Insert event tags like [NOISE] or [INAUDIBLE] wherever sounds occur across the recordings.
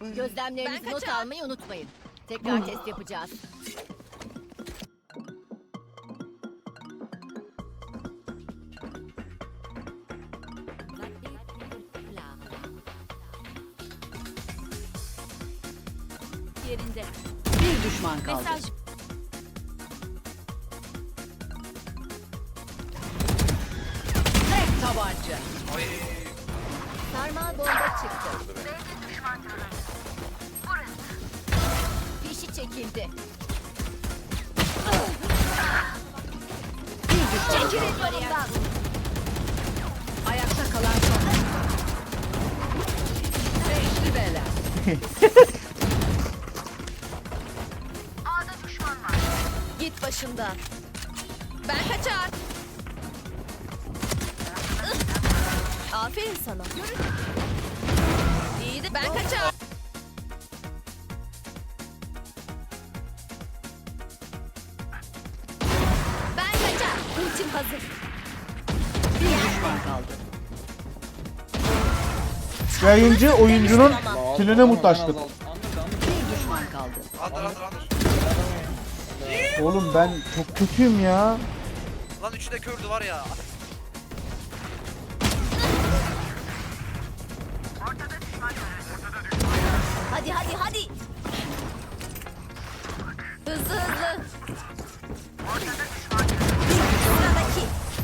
Gözlemlerinizi Ben not kaçar. almayı unutmayın. Tekrar test yapacağız. Yerinde. Bir düşman kaldı. Mesaj Tek tabanca. Sarmal bomba çıktı. Çekildi. Düşman. Çekilin yolumdan. Ayakta kalan son. Beşli bela. [LAUGHS] Git başımdan. ben kaçar. Aferin sana. İyi de ben kaçar. Ultim hazır. Bir düşman kaldı. Yayıncı oyuncunun kiline muhtaçlık. Bir düşman kaldı. Oğlum ben çok kötüyüm ya. Lan üçü de kördü var ya. Hadi hadi hadi. Hızlı hızlı.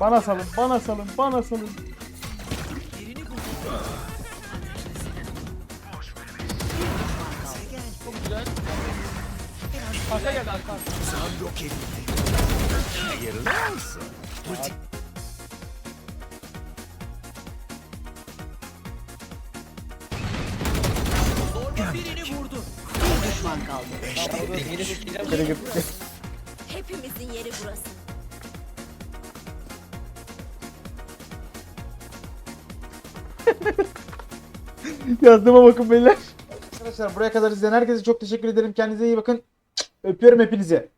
Bana salın, bana salın, bana salın. Bir düşman kaldı. İçeri gitti. Hepimizin yeri burası. [LAUGHS] Yazdığıma bakın beyler. Arkadaşlar buraya kadar izleyen herkese çok teşekkür ederim. Kendinize iyi bakın. Öpüyorum hepinizi.